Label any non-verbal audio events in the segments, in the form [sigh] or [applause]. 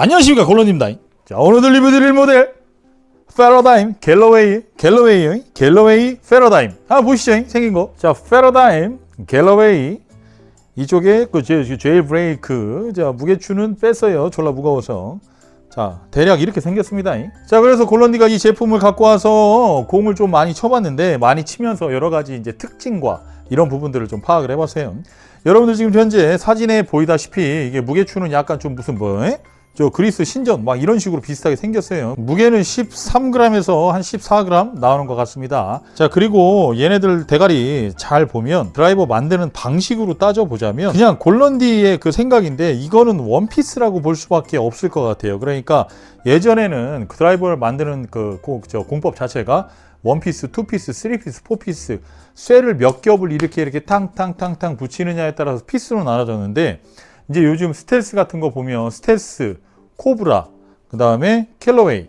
안녕하십니까 골로입니다 자 오늘 리뷰드릴 모델 페러다임 갤러웨이 갤러웨이 갤러웨이 페러다임 한번 보시죠 생긴 거자 페러다임 갤러웨이 이쪽에 그 제- 제일 브레이크 자 무게추는 뺐어요 졸라 무거워서. 자 대략 이렇게 생겼습니다 자 그래서 골런디가 이 제품을 갖고 와서 공을 좀 많이 쳐봤는데 많이 치면서 여러 가지 이제 특징과 이런 부분들을 좀 파악을 해봤어요 여러분들 지금 현재 사진에 보이다시피 이게 무게추는 약간 좀 무슨 뭐 에? 저 그리스 신전 막 이런 식으로 비슷하게 생겼어요. 무게는 13g에서 한 14g 나오는 것 같습니다. 자 그리고 얘네들 대가리 잘 보면 드라이버 만드는 방식으로 따져 보자면 그냥 골런디의 그 생각인데 이거는 원피스라고 볼 수밖에 없을 것 같아요. 그러니까 예전에는 그 드라이버를 만드는 그 고- 저 공법 자체가 원피스, 투피스, 쓰리피스, 포피스 쇠를 몇 겹을 이렇게 이렇게 탕탕탕탕 붙이느냐에 따라서 피스로 나눠졌는데 이제 요즘 스텔스 같은 거 보면 스텔스, 코브라, 그 다음에 캘러웨이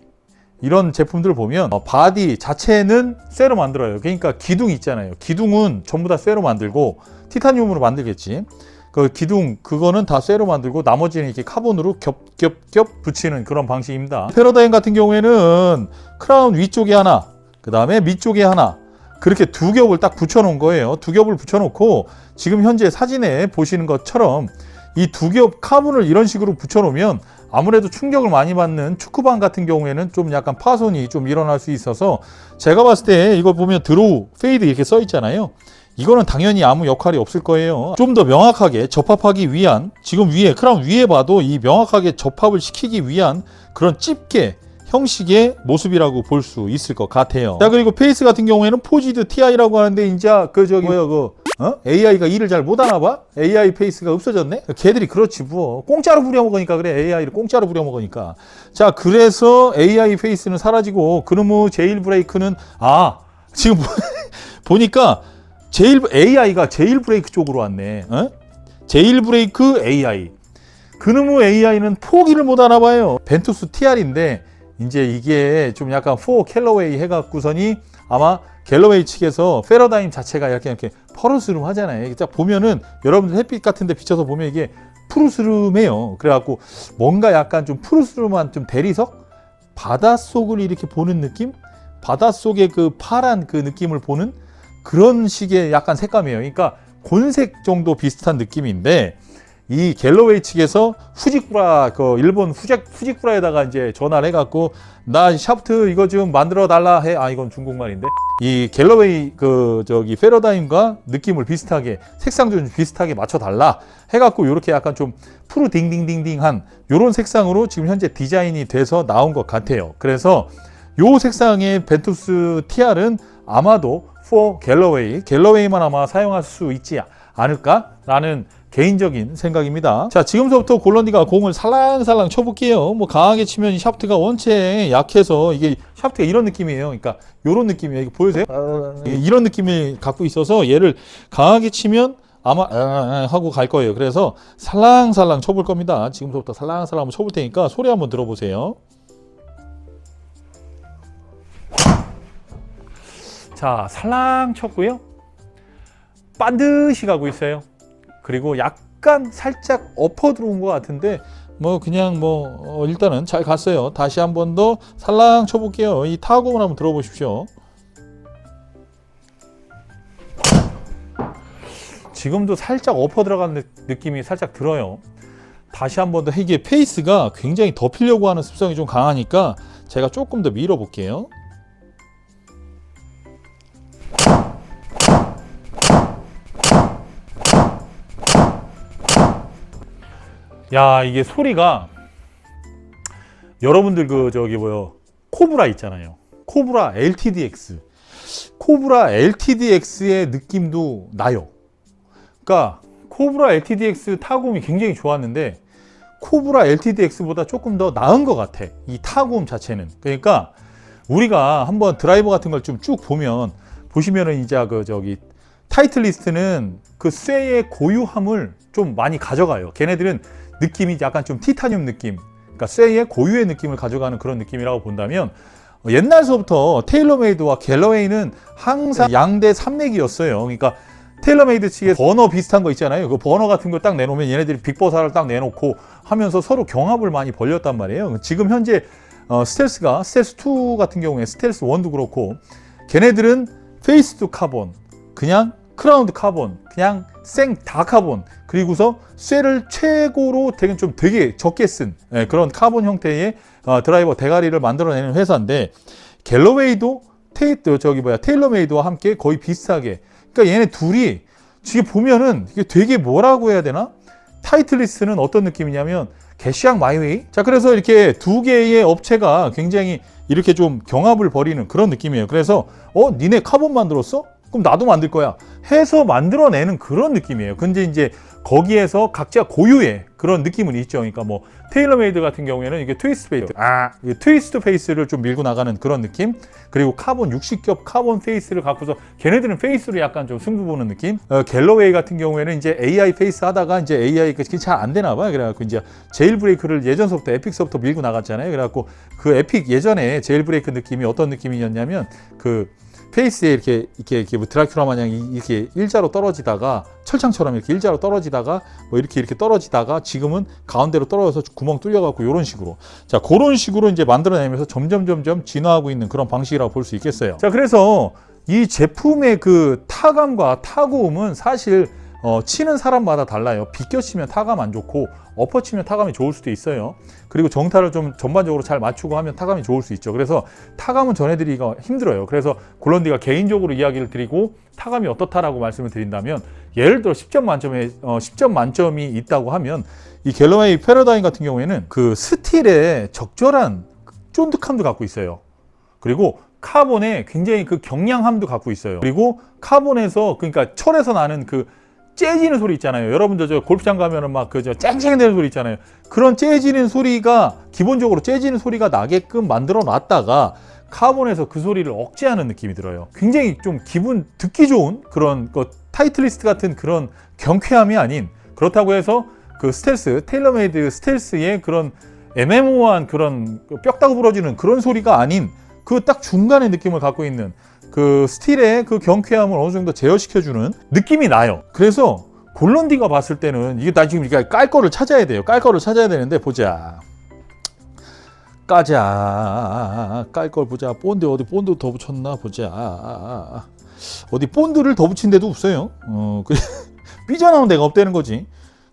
이런 제품들 보면 어, 바디 자체는 쇠로 만들어요. 그러니까 기둥 있잖아요. 기둥은 전부 다 쇠로 만들고 티타늄으로 만들겠지. 그 기둥 그거는 다 쇠로 만들고 나머지는 이렇게 카본으로 겹겹겹 붙이는 그런 방식입니다. 패러다임 같은 경우에는 크라운 위쪽에 하나, 그 다음에 밑쪽에 하나 그렇게 두 겹을 딱 붙여놓은 거예요. 두 겹을 붙여놓고 지금 현재 사진에 보시는 것처럼 이 두 겹 카본을 이런 식으로 붙여놓으면 아무래도 충격을 많이 받는 축구방 같은 경우에는 좀 약간 파손이 좀 일어날 수 있어서 제가 봤을 때 이거 보면 드로우, 페이드 이렇게 써 있잖아요. 이거는 당연히 아무 역할이 없을 거예요. 좀 더 명확하게 접합하기 위한 지금 위에 크라운 위에 봐도 이 명확하게 접합을 시키기 위한 그런 집게 형식의 모습이라고 볼 수 있을 것 같아요. 자 그리고 페이스 같은 경우에는 포지드 TI라고 하는데 이제 그 저기 뭐야 그 어? AI가 일을 잘 못하나 봐? AI 페이스가 없어졌네? 걔들이 그렇지 뭐 공짜로 부려먹으니까 그래 AI를 공짜로 부려먹으니까 자 그래서 AI 페이스는 사라지고 그놈의 제일 브레이크는 아 지금 보- [laughs] 보니까 제일 AI가 제일 브레이크 쪽으로 왔네 어? 제일 브레이크 AI 그놈의 AI는 포기를 못 하나 봐요. 벤투스 TR인데 이제 이게 좀 약간 4 캘러웨이 해갖고서니 아마 갤러웨이 측에서 페러다임 자체가 이렇게 이렇게 퍼르스름 하잖아요. 딱 보면은 여러분들 햇빛 같은 데 비춰서 보면 이게 푸르스름해요. 그래갖고 뭔가 약간 좀 푸르스름한 좀 대리석 바닷속을 이렇게 보는 느낌? 바닷속의 그 파란 그 느낌을 보는 그런 식의 약간 색감이에요. 그러니까 곤색 정도 비슷한 느낌인데 이 갤러웨이 측에서 후지쿠라 그 일본 후직 후지쿠라에다가 이제 전화를 해갖고 나 샤프트 이거 좀 만들어 달라 해. 아 이건 중국말인데 이 갤러웨이 그 저기 페러다임과 느낌을 비슷하게 색상 좀 비슷하게 맞춰 달라 해갖고 이렇게 약간 좀 푸르 딩딩딩딩한 요런 색상으로 지금 현재 디자인이 돼서 나온 것 같아요. 그래서 요 색상의 벤투스 TR은 아마도 4 갤러웨이, 갤러웨이만 아마 사용할 수 있지 않을까라는 개인적인 생각입니다. 자, 지금부터 골런디가 공을 살랑살랑 쳐볼게요. 뭐 강하게 치면 이 샤프트가 원체 약해서 이게 샤프트가 이런 느낌이에요. 그러니까 이런 느낌이에요. 이거 보여세요? 예, 이런 느낌을 갖고 있어서 얘를 강하게 치면 아마 아, 아, 하고 갈 거예요. 그래서 살랑살랑 쳐볼 겁니다. 지금부터 살랑살랑 한번 쳐볼 테니까 소리 한번 들어보세요. 자, 살랑 쳤고요. 반드시 가고 있어요. 그리고 약간 살짝 엎어 들어온 것 같은데 뭐 그냥 뭐 어, 일단은 잘 갔어요. 다시 한 번 더 살랑 쳐볼게요. 이 타공을 한번 들어보십시오. 지금도 살짝 엎어 들어간 느- 느낌이 살짝 들어요. 다시 한 번 더 이게 페이스가 굉장히 덮이려고 하는 습성이 좀 강하니까 제가 조금 더 밀어볼게요. 야 이게 소리가 여러분들 그 저기 뭐요? 코브라 있잖아요. 코브라 LTDX 코브라 LTDX의 느낌도 나요. 그러니까 코브라 LTDX 타곰이 굉장히 좋았는데 코브라 LTDX보다 조금 더 나은 것 같아 이 타곰 자체는. 그러니까 우리가 한번 드라이버 같은 걸 좀 쭉 보면 보시면은 이제 그 저기 타이틀 리스트는 그 쇠의 고유함을 좀 많이 가져가요. 걔네들은 느낌이 약간 좀 티타늄 느낌, 그러니까 쇠의 고유의 느낌을 가져가는 그런 느낌이라고 본다면 어, 옛날서부터 테일러메이드와 갤러웨이는 항상 양대 산맥이었어요. 그러니까 테일러메이드 측에 버너 비슷한 거 있잖아요. 그 버너 같은 거딱 내놓으면 얘네들이 빅버사를 딱 내놓고 하면서 서로 경합을 많이 벌였단 말이에요. 지금 현재 어, 스텔스가 스텔스 2 같은 경우에 스텔스 1도 그렇고 걔네들은 페이스 투 카본 그냥 크라운드 카본 그냥 생 다 카본 그리고서 쇠를 최고로 되게 좀 되게 적게 쓴 예, 그런 카본 형태의 어, 드라이버 대가리를 만들어내는 회사인데 갤러웨이도 테이 저기 뭐야 테일러메이드와 함께 거의 비슷하게. 그러니까 얘네 둘이 지금 보면은 이게 되게 뭐라고 해야 되나? 타이틀리스트는 어떤 느낌이냐면 개시앙 마이웨이? 자 그래서 이렇게 두 개의 업체가 굉장히 이렇게 좀 경합을 벌이는 그런 느낌이에요. 그래서 어 니네 카본 만들었어 그럼 나도 만들 거야. 해서 만들어내는 그런 느낌이에요. 근데 이제 거기에서 각자 고유의 그런 느낌은 있죠. 그러니까 뭐 테일러메이드 같은 경우에는 이게 트위스트 페이스 아 트위스트 페이스를 좀 밀고 나가는 그런 느낌? 그리고 카본 60겹 카본 페이스를 갖고서 걔네들은 페이스로 약간 좀 승부 보는 느낌? 어, 갤러웨이 같은 경우에는 이제 AI 페이스 하다가 이제 AI가 잘 안 되나 봐요. 그래갖고 이제 제일 브레이크를 예전서부터 에픽서부터 밀고 나갔잖아요. 그래갖고 그 에픽 예전에 제일 브레이크 느낌이 어떤 느낌이었냐면 그 페이스에 이렇게 이렇게, 이렇게 뭐 드라큘라 마냥 이- 이렇게 일자로 떨어지다가 철창처럼 이렇게 일자로 떨어지다가 뭐 이렇게 이렇게 떨어지다가 지금은 가운데로 떨어져서 구멍 뚫려갖고 이런 식으로 자 그런 식으로 이제 만들어내면서 점점 점점 진화하고 있는 그런 방식이라고 볼 수 있겠어요. 자 그래서 이 제품의 그 타감과 타고음은 사실 어, 치는 사람마다 달라요. 비껴 치면 타감 안 좋고 엎어 치면 타감이 좋을 수도 있어요. 그리고 정타를 좀 전반적으로 잘 맞추고 하면 타감이 좋을 수 있죠. 그래서 타감은 전해드리기가 힘들어요. 그래서 골런디가 개인적으로 이야기를 드리고 타감이 어떻다라고 말씀을 드린다면 예를 들어 10점 만점에 어, 10점 만점이 있다고 하면 이 갤러웨이 패러다임 같은 경우에는 그 스틸의 적절한 쫀득함도 갖고 있어요. 그리고 카본에 굉장히 그 경량함도 갖고 있어요. 그리고 카본에서 그러니까 철에서 나는 그 째지는 소리 있잖아요. 여러분들 저 골프장 가면은 막 그저 쨍쨍대는 소리 있잖아요. 그런 째지는 소리가 기본적으로 째지는 소리가 나게끔 만들어 놨다가 카본에서 그 소리를 억제하는 느낌이 들어요. 굉장히 좀 기분 듣기 좋은 그런 그 타이틀리스트 같은 그런 경쾌함이 아닌 그렇다고 해서 그 스텔스 테일러메이드 스텔스의 그런 애매모호한 그런 그 뼈다구 부러지는 그런 소리가 아닌 그 딱 중간의 느낌을 갖고 있는 그 스틸의 그 경쾌함을 어느 정도 제어시켜주는 느낌이 나요. 그래서 골런디가 봤을 때는 이게 나 지금 이게 깔 거를 찾아야 돼요. 깔 거를 찾아야 되는데 보자. 까자 깔 걸 보자. 본드 어디 본드 더 붙였나 보자. 어디 본드를 더 붙인 데도 없어요. 어, 그 [laughs] 삐져나온 데가 없다는 거지.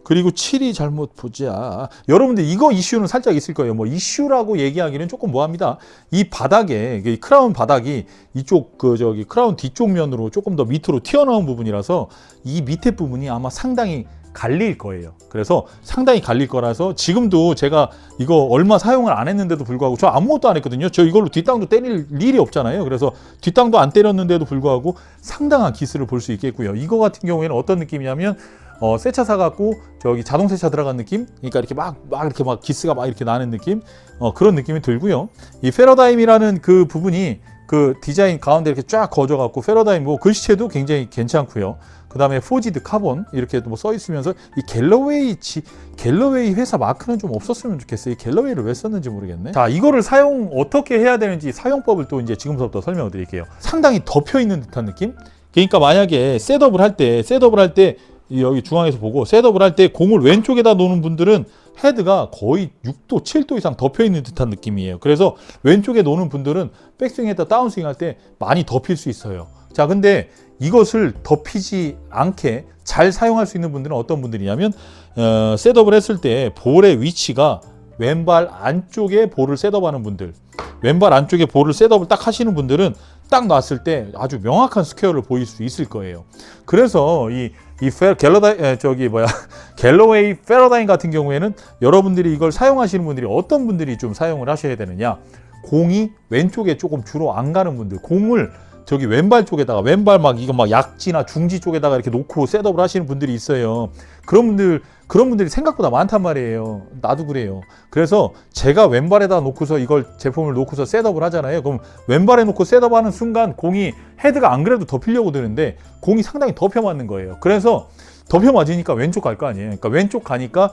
그리고 7이 잘못 보자. 여러분들 이거 이슈는 살짝 있을 거예요. 뭐 이슈라고 얘기하기는 조금 뭐합니다. 이 바닥에 이 크라운 바닥이 이쪽 그 저기 크라운 뒤쪽 면으로 조금 더 밑으로 튀어나온 부분이라서 이 밑에 부분이 아마 상당히 갈릴 거예요. 그래서 상당히 갈릴 거라서 지금도 제가 이거 얼마 사용을 안 했는데도 불구하고 저 아무것도 안 했거든요. 저 이걸로 뒷땅도 때릴 일이 없잖아요. 그래서 뒷땅도 안 때렸는데도 불구하고 상당한 기스를 볼 수 있겠고요. 이거 같은 경우에는 어떤 느낌이냐면 어, 세차 사갖고 저기 자동 세차 들어간 느낌? 그러니까 이렇게 막, 막 이렇게 막 기스가 막 이렇게 나는 느낌? 어, 그런 느낌이 들고요. 이 페러다임이라는 그 부분이 그 디자인 가운데 이렇게 쫙 거져갖고 페러다임 뭐 글씨체도 굉장히 괜찮고요. 그 다음에 포지드 카본 이렇게 뭐 써 있으면서 이 갤러웨이 지, 갤러웨이 회사 마크는 좀 없었으면 좋겠어요. 이 갤러웨이를 왜 썼는지 모르겠네. 자, 이거를 사용 어떻게 해야 되는지 사용법을 또 이제 지금부터 설명을 드릴게요. 상당히 덮여 있는 듯한 느낌? 그러니까 만약에 셋업을 할 때, 셋업을 할때 여기 중앙에서 보고 셋업을 할 때 공을 왼쪽에다 놓는 분들은 헤드가 거의 6도, 7도 이상 덮여 있는 듯한 느낌이에요. 그래서 왼쪽에 놓는 분들은 백스윙에다 다운스윙 할 때 많이 덮일 수 있어요. 자, 근데 이것을 덮이지 않게 잘 사용할 수 있는 분들은 어떤 분들이냐면 어, 셋업을 했을 때 볼의 위치가 왼발 안쪽에 볼을 셋업하는 분들, 왼발 안쪽에 볼을 셋업을 딱 하시는 분들은 딱 놨을 때 아주 명확한 스퀘어를 보일 수 있을 거예요. 그래서 이, 이 페, 갤러다, 에, 저기 뭐야, [laughs] 갤러웨이 페러다인 같은 경우에는 여러분들이 이걸 사용하시는 분들이 어떤 분들이 좀 사용을 하셔야 되느냐. 공이 왼쪽에 조금 주로 안 가는 분들, 공을 저기 왼발 쪽에다가 왼발 막 이거 막 약지나 중지 쪽에다가 이렇게 놓고 셋업을 하시는 분들이 있어요. 그런 분들 그런 분들이 생각보다 많단 말이에요. 나도 그래요. 그래서 제가 왼발에다 놓고서 이걸 제품을 놓고서 셋업을 하잖아요. 그럼 왼발에 놓고 셋업하는 순간 공이 헤드가 안 그래도 덮이려고 드는데 공이 상당히 덮여 맞는 거예요. 그래서 덮여 맞으니까 왼쪽 갈 거 아니에요. 그러니까 왼쪽 가니까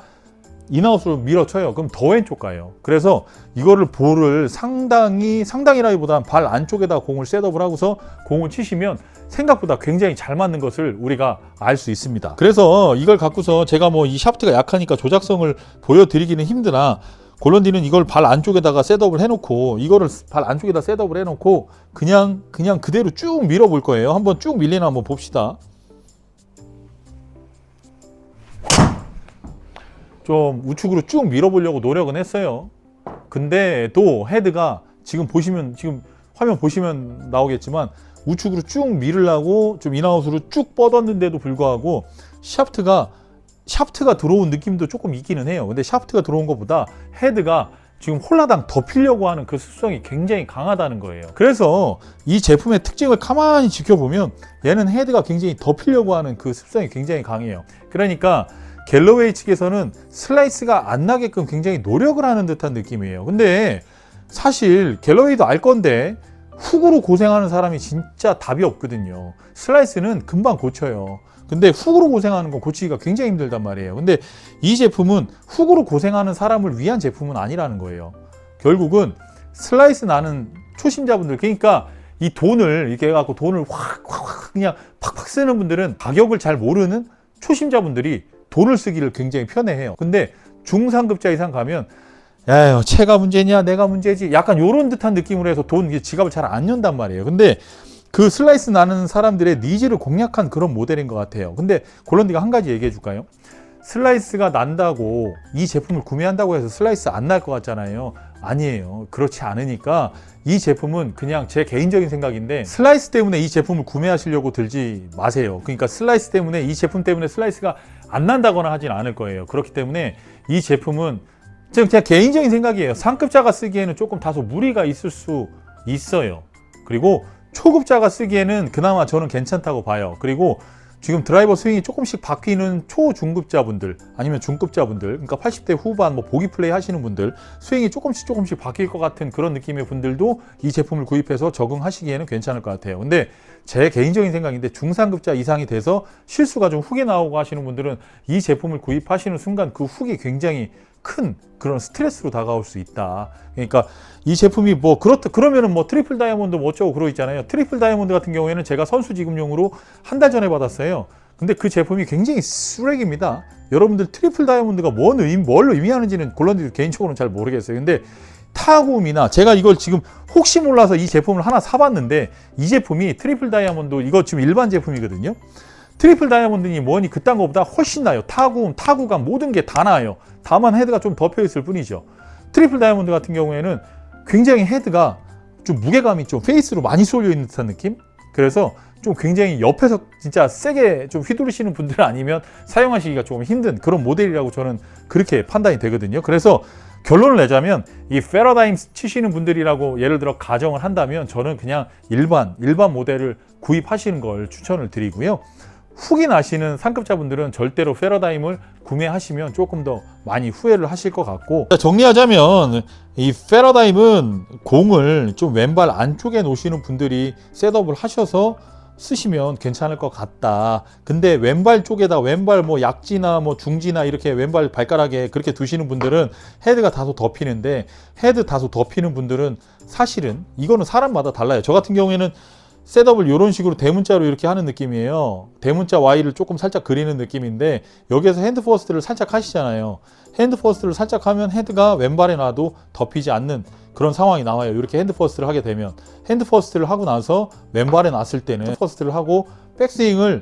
인아웃으로 밀어쳐요. 그럼 더 왼쪽 가요. 그래서 이거를 볼을 상당히 상당히라기보다는 발 안쪽에다 공을 셋업을 하고서 공을 치시면 생각보다 굉장히 잘 맞는 것을 우리가 알 수 있습니다. 그래서 이걸 갖고서 제가 뭐 이 샤프트가 약하니까 조작성을 보여드리기는 힘드나 골런디는 이걸 발 안쪽에다가 셋업을 해놓고 이거를 발 안쪽에다 셋업을 해놓고 그냥 그냥 그대로 쭉 밀어볼 거예요. 한번 쭉 밀리나 한번 봅시다. 좀 우측으로 쭉 밀어보려고 노력은 했어요. 근데 또 헤드가 지금 보시면 지금 화면 보시면 나오겠지만 우측으로 쭉 밀으려고 좀 인아웃으로 쭉 뻗었는데도 불구하고 샤프트가 샤프트가 들어온 느낌도 조금 있기는 해요. 근데 샤프트가 들어온 것보다 헤드가 지금 홀라당 덮이려고 하는 그 습성이 굉장히 강하다는 거예요. 그래서 이 제품의 특징을 가만히 지켜보면 얘는 헤드가 굉장히 덮이려고 하는 그 습성이 굉장히 강해요. 그러니까 갤러웨이 측에서는 슬라이스가 안 나게끔 굉장히 노력을 하는 듯한 느낌이에요. 근데 사실 갤러웨이도 알 건데 훅으로 고생하는 사람이 진짜 답이 없거든요. 슬라이스는 금방 고쳐요. 근데 훅으로 고생하는 건 고치기가 굉장히 힘들단 말이에요. 근데 이 제품은 훅으로 고생하는 사람을 위한 제품은 아니라는 거예요. 결국은 슬라이스 나는 초심자분들, 그러니까 이 돈을 이렇게 해갖고 돈을 확, 확, 확 그냥 팍팍 쓰는 분들은 가격을 잘 모르는 초심자분들이 돈을 쓰기를 굉장히 편해해요. 근데 중상급자 이상 가면 야, 채가 문제냐, 내가 문제지. 약간 요런 듯한 느낌으로 해서 돈 지갑을 잘 안 연단 말이에요. 근데 그 슬라이스 나는 사람들의 니즈를 공략한 그런 모델인 것 같아요. 근데 골런디가 한 가지 얘기해 줄까요? 슬라이스가 난다고 이 제품을 구매한다고 해서 슬라이스 안 날 것 같잖아요. 아니에요. 그렇지 않으니까 이 제품은 그냥 제 개인적인 생각인데 슬라이스 때문에 이 제품을 구매하시려고 들지 마세요. 그러니까 슬라이스 때문에 이 제품 때문에 슬라이스가 안 난다거나 하진 않을 거예요. 그렇기 때문에 이 제품은 지금 그냥 개인적인 생각이에요. 상급자가 쓰기에는 조금 다소 무리가 있을 수 있어요. 그리고 초급자가 쓰기에는 그나마 저는 괜찮다고 봐요. 그리고 지금 드라이버 스윙이 조금씩 바뀌는 초중급자분들 아니면 중급자분들 그러니까 80대 후반 뭐 보기 플레이 하시는 분들 스윙이 조금씩 조금씩 바뀔 것 같은 그런 느낌의 분들도 이 제품을 구입해서 적응하시기에는 괜찮을 것 같아요. 근데 제 개인적인 생각인데 중상급자 이상이 돼서 실수가 좀 훅이 나오고 하시는 분들은 이 제품을 구입하시는 순간 그 훅이 굉장히 큰 그런 스트레스로 다가올 수 있다. 그러니까 이 제품이 뭐 그렇다 그러면은 뭐 트리플 다이아몬드 뭐 어쩌고 그러 있잖아요. 트리플 다이아몬드 같은 경우에는 제가 선수 지급용으로 한 달 전에 받았어요. 근데 그 제품이 굉장히 쓰레기입니다. 여러분들 트리플 다이아몬드가 뭔 의미, 뭘 의미하는지는 골런디도 개인적으로는 잘 모르겠어요. 근데 타구음이나 제가 이걸 지금 혹시 몰라서 이 제품을 하나 사봤는데 이 제품이 트리플 다이아몬드 이거 지금 일반 제품이거든요. 트리플 다이아몬드니 뭐니 그딴 거보다 훨씬 나요. 타구음, 타구감 모든 게 다 나아요. 다만 헤드가 좀 덮여 있을 뿐이죠. 트리플 다이아몬드 같은 경우에는 굉장히 헤드가 좀 무게감이 좀 페이스로 많이 쏠려 있는 듯한 느낌? 그래서 좀 굉장히 옆에서 진짜 세게 좀 휘두르시는 분들 [laughs] 아니면 사용하시기가 조금 힘든 그런 모델이라고 저는 그렇게 판단이 되거든요. 그래서 결론을 내자면 이 페러다임 치시는 분들이라고 예를 들어 가정을 한다면 저는 그냥 일반 일반 모델을 구입하시는 걸 추천을 드리고요. 훅이 나시는 상급자분들은 절대로 페러다임을 구매하시면 조금 더 많이 후회를 하실 것 같고 정리하자면 이 페러다임은 공을 좀 왼발 안쪽에 놓으시는 분들이 셋업을 하셔서 쓰시면 괜찮을 것 같다. 근데 왼발 쪽에다 왼발 뭐 약지나 뭐 중지나 이렇게 왼발 발가락에 그렇게 두시는 분들은 헤드가 다소 덮이는데 헤드 다소 덮이는 분들은 사실은 이거는 사람마다 달라요. 저 같은 경우에는 셋업을 이런 식으로 대문자로 이렇게 하는 느낌이에요. 대문자 Y를 조금 살짝 그리는 느낌인데 여기에서 핸드 퍼스트를 살짝 하시잖아요. 핸드 퍼스트를 살짝 하면 헤드가 왼발에 놔도 덮이지 않는 그런 상황이 나와요. 이렇게 핸드 퍼스트를 하게 되면 핸드 퍼스트를 하고 나서 왼발에 놨을 때는 퍼스트를 하고 백스윙을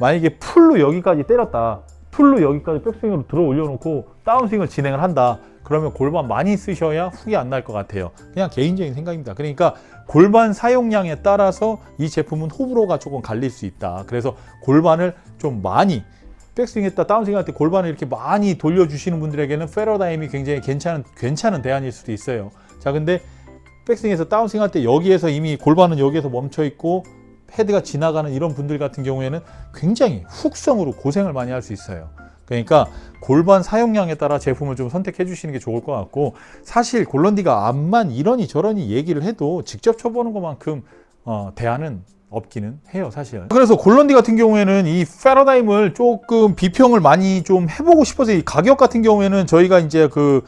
만약에 풀로 여기까지 때렸다. 풀로 여기까지 백스윙으로 들어 올려놓고 다운스윙을 진행을 한다. 그러면 골반 많이 쓰셔야 훅이 안날 것 같아요. 그냥 개인적인 생각입니다. 그러니까 골반 사용량에 따라서 이 제품은 호불호가 조금 갈릴 수 있다. 그래서 골반을 좀 많이 백스윙 했다 다운스윙 할 때 골반을 이렇게 많이 돌려주시는 분들에게는 페러다임이 굉장히 괜찮은 괜찮은 대안일 수도 있어요. 자, 근데 백스윙에서 다운스윙 할 때 여기에서 이미 골반은 여기에서 멈춰 있고 헤드가 지나가는 이런 분들 같은 경우에는 굉장히 훅성으로 고생을 많이 할 수 있어요. 그러니까 골반 사용량에 따라 제품을 좀 선택해 주시는 게 좋을 것 같고 사실 골런디가 암만 이러니 저러니 얘기를 해도 직접 쳐보는 것만큼 어, 대안은 없기는 해요 사실. 그래서 골런디 같은 경우에는 이 패러다임을 조금 비평을 많이 좀 해보고 싶어서 이 가격 같은 경우에는 저희가 이제 그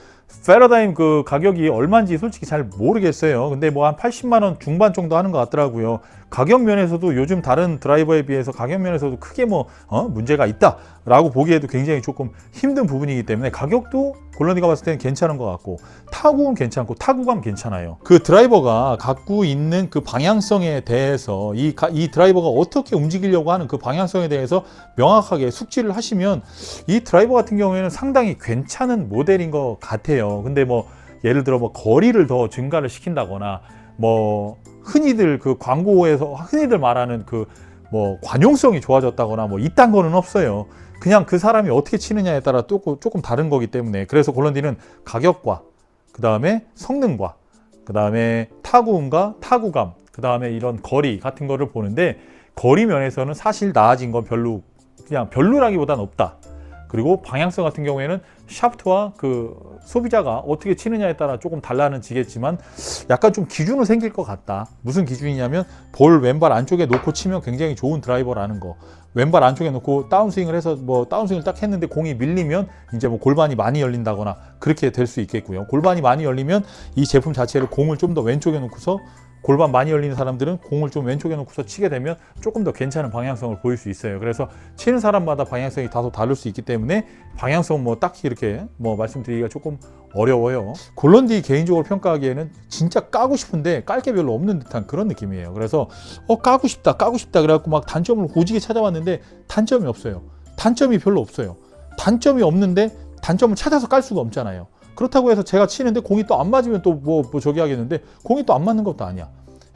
패러다임 그 가격이 얼마인지 솔직히 잘 모르겠어요. 근데 뭐 한 80만 원 중반 정도 하는 것 같더라고요 가격 면에서도 요즘 다른 드라이버에 비해서 가격 면에서도 크게 뭐 어, 문제가 있다라고 보기에도 굉장히 조금 힘든 부분이기 때문에 가격도 골런디가 봤을 때는 괜찮은 것 같고 타구는 괜찮고 타구감 괜찮아요. 그 드라이버가 갖고 있는 그 방향성에 대해서 이, 가- 이 드라이버가 어떻게 움직이려고 하는 그 방향성에 대해서 명확하게 숙지를 하시면 이 드라이버 같은 경우에는 상당히 괜찮은 모델인 것 같아요. 근데 뭐 예를 들어 뭐 거리를 더 증가를 시킨다거나 뭐 흔히들 그 광고에서 흔히들 말하는 그 뭐 관용성이 좋아졌다거나 뭐 이딴 거는 없어요. 그냥 그 사람이 어떻게 치느냐에 따라 또 조금 다른 거기 때문에 그래서 골런디는 가격과 그 다음에 성능과 그 다음에 타구음과 타구감 그 다음에 이런 거리 같은 거를 보는데 거리 면에서는 사실 나아진 건 별로 그냥 별로라기보단 없다. 그리고 방향성 같은 경우에는 샤프트와 그 소비자가 어떻게 치느냐에 따라 조금 달라는 지겠지만 약간 좀 기준은 생길 것 같다. 무슨 기준이냐면 볼 왼발 안쪽에 놓고 치면 굉장히 좋은 드라이버라는 거. 왼발 안쪽에 놓고 다운스윙을 해서 뭐 다운스윙을 딱 했는데 공이 밀리면 이제 뭐 골반이 많이 열린다거나 그렇게 될 수 있겠고요. 골반이 많이 열리면 이 제품 자체를 공을 좀 더 왼쪽에 놓고서 골반 많이 열리는 사람들은 공을 좀 왼쪽에 놓고서 치게 되면 조금 더 괜찮은 방향성을 보일 수 있어요. 그래서 치는 사람마다 방향성이 다소 다를 수 있기 때문에 방향성 뭐 딱히 이렇게 뭐 말씀드리기가 조금 어려워요. 골런디 개인적으로 평가하기에는 진짜 까고 싶은데 깔 게 별로 없는 듯한 그런 느낌이에요. 그래서 어 까고 싶다, 까고 싶다 그래갖고 막 단점을 고지게 찾아봤는데 단점이 없어요. 단점이 별로 없어요. 단점이 없는데 단점을 찾아서 깔 수가 없잖아요. 그렇다고 해서 제가 치는데 공이 또 안 맞으면 또뭐 저기 하겠는데 공이 또 안 맞는 것도 아니야.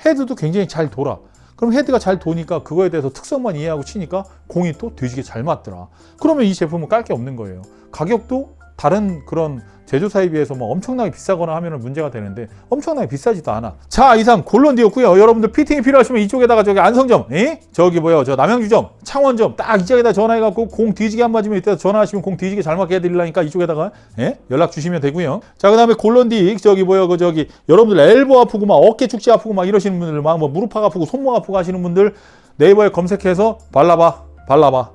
헤드도 굉장히 잘 돌아. 그럼 헤드가 잘 도니까 그거에 대해서 특성만 이해하고 치니까 공이 또 뒤지게 잘 맞더라. 그러면 이 제품은 깔 게 없는 거예요. 가격도 다른 그런 제조사에 비해서 뭐 엄청나게 비싸거나 하면 문제가 되는데 엄청나게 비싸지도 않아. 자 이상 골론디였고요. 여러분들 피팅이 필요하시면 이쪽에다가 저기 안성점, 에? 저기 뭐요, 저 남양주점, 창원점 딱 이쪽에다 전화해갖고 공 뒤지게 안 맞으면 이때 전화하시면 공 뒤지게 잘 맞게 해드리려니까 이쪽에다가 예? 연락 주시면 되고요. 자 그다음에 골론디 저기 뭐요, 그 저기 여러분들 엘보 아프고 막 어깨 축지 아프고 막 이러시는 분들 막 뭐 무릎 아프고 손목 아프고 하시는 분들 네이버에 검색해서 발라봐, 발라봐,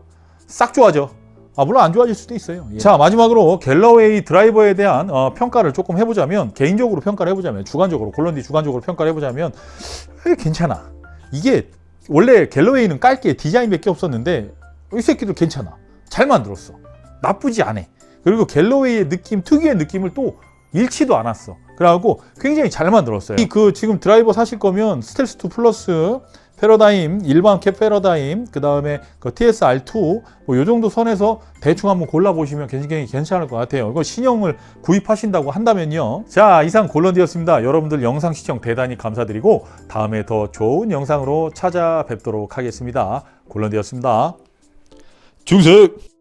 싹 좋아져. 아, 물론 안 좋아질 수도 있어요. 예. 자, 마지막으로 갤러웨이 드라이버에 대한 어, 평가를 조금 해보자면, 개인적으로 평가를 해보자면, 주관적으로, 골런디 주관적으로 평가를 해보자면, 에, 괜찮아. 이게, 원래 갤러웨이는 깔게 디자인밖에 없었는데, 이 새끼들 괜찮아. 잘 만들었어. 나쁘지 않아. 그리고 갤러웨이의 느낌, 특유의 느낌을 또 잃지도 않았어. 그래갖고 굉장히 잘 만들었어요. 이 그 지금 드라이버 사실 거면 스텔스 2 플러스 패러다임, 일반 캡 패러다임, 그 다음에 그 TSR2, 뭐요 정도 선에서 대충 한번 골라보시면 굉장히 괜찮을 것 같아요. 이거 신형을 구입하신다고 한다면요. 자, 이상 골런디였습니다. 여러분들 영상 시청 대단히 감사드리고, 다음에 더 좋은 영상으로 찾아뵙도록 하겠습니다. 골런디였습니다. 중석!